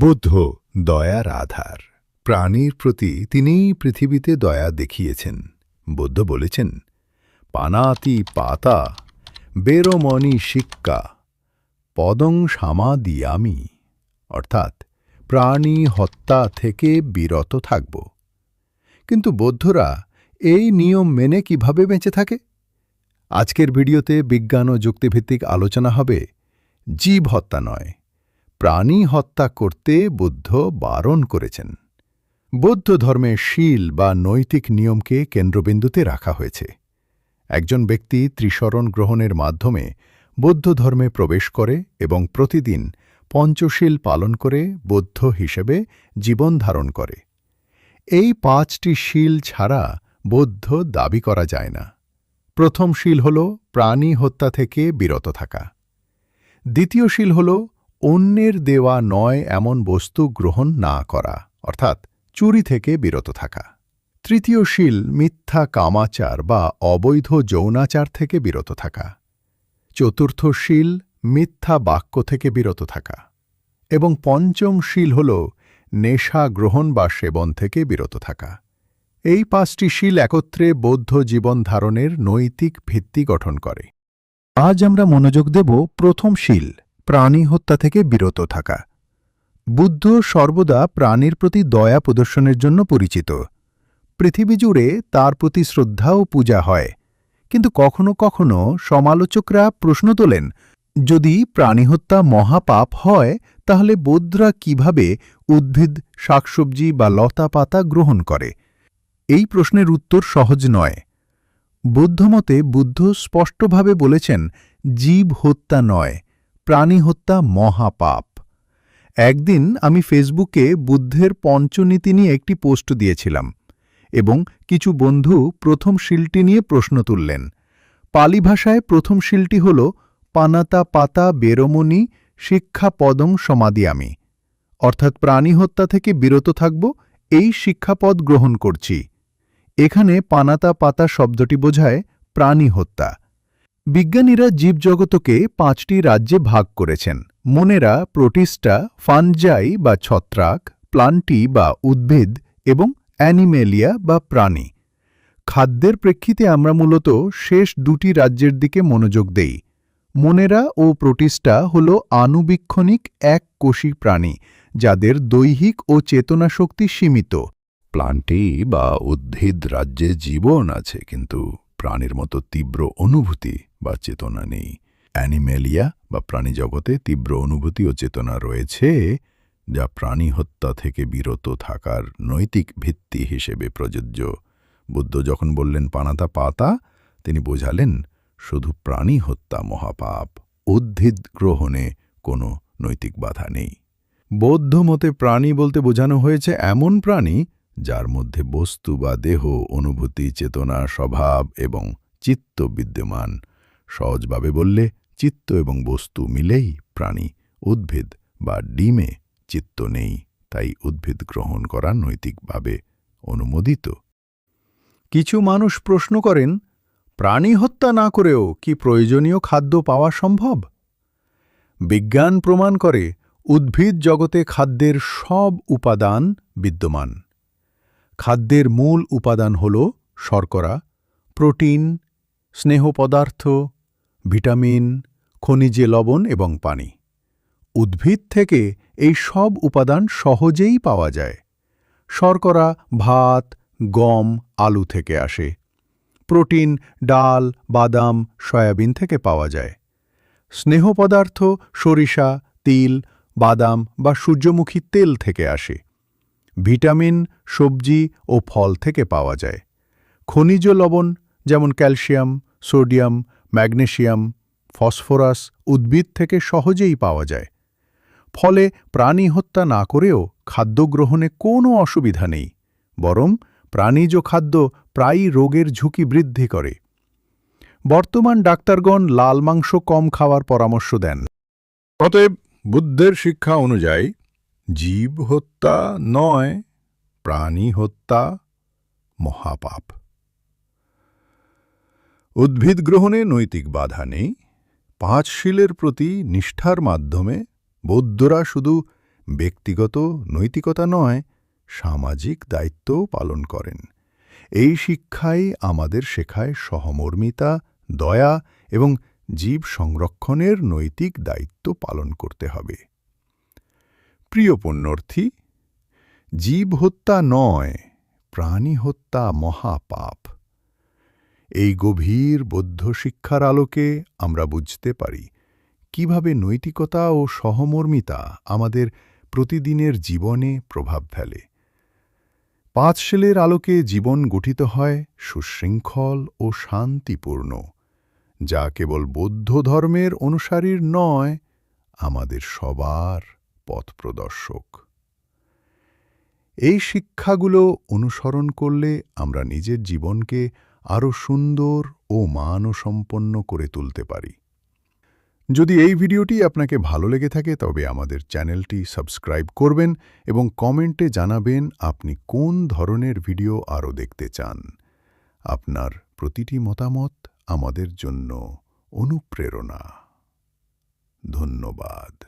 বুদ্ধ দয়ার আধার প্রাণীর প্রতি তিনি পৃথিবীতে দয়া দেখিয়েছেন। বুদ্ধ বলেছেন, পানাতি পাতা, বেরমণি শিক্কা, পদং সামাদিয়ামি অর্থাৎ, প্রাণী হত্যা থেকে বিরত থাকব। কিন্তু বৌদ্ধরা এই নিয়ম মেনে কীভাবে বেঁচে থাকে? আজকের ভিডিওতে বিজ্ঞান ও যুক্তিভিত্তিক আলোচনা হবে জীব হত্যা নয়। প্রাণী হত্যা করতে বুদ্ধ বারণ করেছেন। বৌদ্ধ ধর্মে শীল বা নৈতিক নিয়মকে কেন্দ্রবিন্দুতে রাখা হয়েছে। একজন ব্যক্তি ত্রিশরণ গ্রহণের মাধ্যমে বৌদ্ধ ধর্মে প্রবেশ করে এবং প্রতিদিন পঞ্চশীল পালন করে বৌদ্ধ হিসেবে জীবন ধারণ করে। এই পাঁচটি শীল ছাড়া বৌদ্ধ দাবি করা যায় না। প্রথম শীল হল প্রাণী হত্যা থেকে বিরত থাকা। দ্বিতীয় শীল হল অন্যের দেওয়া নয় এমন বস্তু গ্রহণ না করা, অর্থাৎ চুরি থেকে বিরত থাকা। তৃতীয় শীল, মিথ্যা কামাচার বা অবৈধ যৌনাচার থেকে বিরত থাকা। চতুর্থ শীল, মিথ্যা বাক্য থেকে বিরত থাকা। এবং পঞ্চম শীল হল নেশা গ্রহণ বা সেবন থেকে বিরত থাকা। এই পাঁচটি শীল একত্রে বৌদ্ধ জীবন ধারণের নৈতিক ভিত্তি গঠন করে। আজ আমরা মনোযোগ দেব প্রথম শীল প্রাণী হত্যা থেকে বিরত থাকা। বুদ্ধ সর্বদা প্রাণীর প্রতি দয়া প্রদর্শনের জন্য পরিচিত। পৃথিবী জুড়ে তার প্রতি শ্রদ্ধা ও পূজা হয়। কিন্তু কখনো কখনো সমালোচকরা প্রশ্ন তোলেন, যদি প্রাণীহত্যা মহাপাপ হয়, তাহলে বৌদ্ধরা কীভাবে উদ্ভিদ, শাকসবজি বা লতা পাতা গ্রহণ করে? এই প্রশ্নের উত্তর সহজ নয়। বৌদ্ধমতে বুদ্ধ স্পষ্টভাবে বলেছেন, জীব হত্যা নয়। প্রাণী হত্যা মহাপাপ। একদিন আমি ফেসবুকে বুদ্ধের পঞ্চনীতি নিয়ে একটি পোস্ট দিয়েছিলাম এবং কিছু বন্ধু প্রথম শিলটি নিয়ে প্রশ্ন তুললেন। পালি ভাষায় প্রথম শিলটি হল, পানাতা পাতা বেরমণি শিক্ষা পদং আমি। অর্থাৎ প্রাণী হত্যা থেকে বিরত থাকব, এই শিক্ষাপদ গ্রহণ করছি। এখানে পানাতা পাতা শব্দটি বোঝায় প্রাণী হত্যা। বিজ্ঞানীরা জীবজগতকে পাঁচটি রাজ্যে ভাগ করেছেন। মনেরা, প্রোটিস্টা, ফানজাই বা ছত্রাক, প্লান্টি বা উদ্ভিদ এবং অ্যানিমেলিয়া বা প্রাণী। খাদ্যের প্রেক্ষিতে আমরা মূলত শেষ দুটি রাজ্যের দিকে মনোযোগ দেই। মনেরা ও প্রোটিস্টা হল আনুবীক্ষণিক এক কোষী প্রাণী, যাদের দৈহিক ও চেতনা শক্তি সীমিত। প্লান্টি বা উদ্ভিদ রাজ্যে জীবন আছে, কিন্তু প্রাণীর মতো তীব্র অনুভূতি বা চেতনা নেই। অ্যানিমেলিয়া বা প্রাণী জগতে তীব্র অনুভূতি ও চেতনা রয়েছে, যা প্রাণী হত্যা থেকে বিরত থাকার নৈতিক ভিত্তি হিসেবে প্রযোজ্য। বুদ্ধ যখন বললেন, পানাতা পাতা তিনি বোঝালেন, শুধু প্রাণী হত্যা মহাপাপ। উদ্ভিদ গ্রহণে কোনো নৈতিক বাধা নেই। বৌদ্ধ মতে প্রাণী বলতে বোঝানো হয়েছে, এমন প্রাণী যার মধ্যে বস্তু বা দেহ, অনুভূতি, চেতনা, স্বভাব এবং চিত্ত বিদ্যমান। সহজভাবে বললে, চিত্ত এবং বস্তু মিলেই প্রাণী, উদ্ভিদ বা ডিমে চিত্ত নেই, তাই উদ্ভিদ গ্রহণ করা নৈতিকভাবে অনুমোদিত। কিছু মানুষ প্রশ্ন করেন, প্রাণী হত্যা না করেও কি প্রয়োজনীয় খাদ্য পাওয়া সম্ভব? বিজ্ঞান প্রমাণ করে, উদ্ভিদ জগতে খাদ্যের সব উপাদান বিদ্যমান। খাদ্যের মূল উপাদান হল শর্করা, প্রোটিন, স্নেহ পদার্থ, ভিটামিন, খনিজে লবণ এবং পানি। উদ্ভিদ থেকে এই সব উপাদান সহজেই পাওয়া যায়। শর্করা, ভাত, গম, আলু থেকে আসে। প্রোটিন, ডাল, বাদাম, সয়াবিন থেকে পাওয়া যায়। স্নেহ পদার্থ সরিষা, তিল, বাদাম বা সূর্যমুখী তেল থেকে আসে। ভিটামিন, সবজি ও ফল থেকে পাওয়া যায়। খনিজ লবণ যেমন ক্যালসিয়াম, সোডিয়াম ম্যাগনেশিয়াম ফসফরাস উদ্ভিদ থেকে সহজেই পাওয়া যায়। ফলে প্রাণী হত্যা না করেও খাদ্য গ্রহণে কোনো অসুবিধা নেই, বরং প্রাণীজ খাদ্য প্রায়ই রোগের ঝুঁকি বৃদ্ধি করে। বর্তমান ডাক্তারগণ লাল মাংস কম খাওয়ার পরামর্শ দেন। অতএব বুদ্ধের শিক্ষা অনুযায়ী জীব হত্যা নয়, প্রাণী হত্যা মহাপাপ। উদ্ভিদ গ্রহণে নৈতিক বাধা নেই, পাঁচ শিলের প্রতি নিষ্ঠার মাধ্যমে বৌদ্ধরা শুধু ব্যক্তিগত নৈতিকতা নয়, সামাজিক দায়িত্বও পালন করেন। এই শিক্ষাই আমাদের শেখায় সহমর্মিতা, দয়া এবং জীব সংরক্ষণের নৈতিক দায়িত্ব পালন করতে হবে। প্রিয় পুণ্যর্থী, জীব হত্যা নয়, প্রাণী হত্যা মহাপাপ। এই গভীর বৌদ্ধ শিক্ষার আলোকে আমরা বুঝতে পারি কীভাবে নৈতিকতা ও সহমর্মিতা আমাদের প্রতিদিনের জীবনে প্রভাব ফেলে। পাঁচ শেলের আলোকে জীবন গঠিত হয় সুশৃঙ্খল ও শান্তিপূর্ণ, যা কেবল বৌদ্ধ ধর্মের অনুসারীর নয়, আমাদের সবার। পথপ্রদর্শক এই শিক্ষাগুলো অনুসরণ করলে আমরা নিজের জীবনকে আরও সুন্দর ও মানসম্পন্ন করে তুলতে পারি। যদি এই ভিডিওটি আপনাকে ভালো লেগে থাকে, তবে আমাদের চ্যানেলটি সাবস্ক্রাইব করবেন এবং কমেন্টে জানাবেন আপনি কোন ধরনের ভিডিও আরও দেখতে চান। আপনার প্রতিটি মতামত আমাদের জন্য অনুপ্রেরণা। ধন্যবাদ।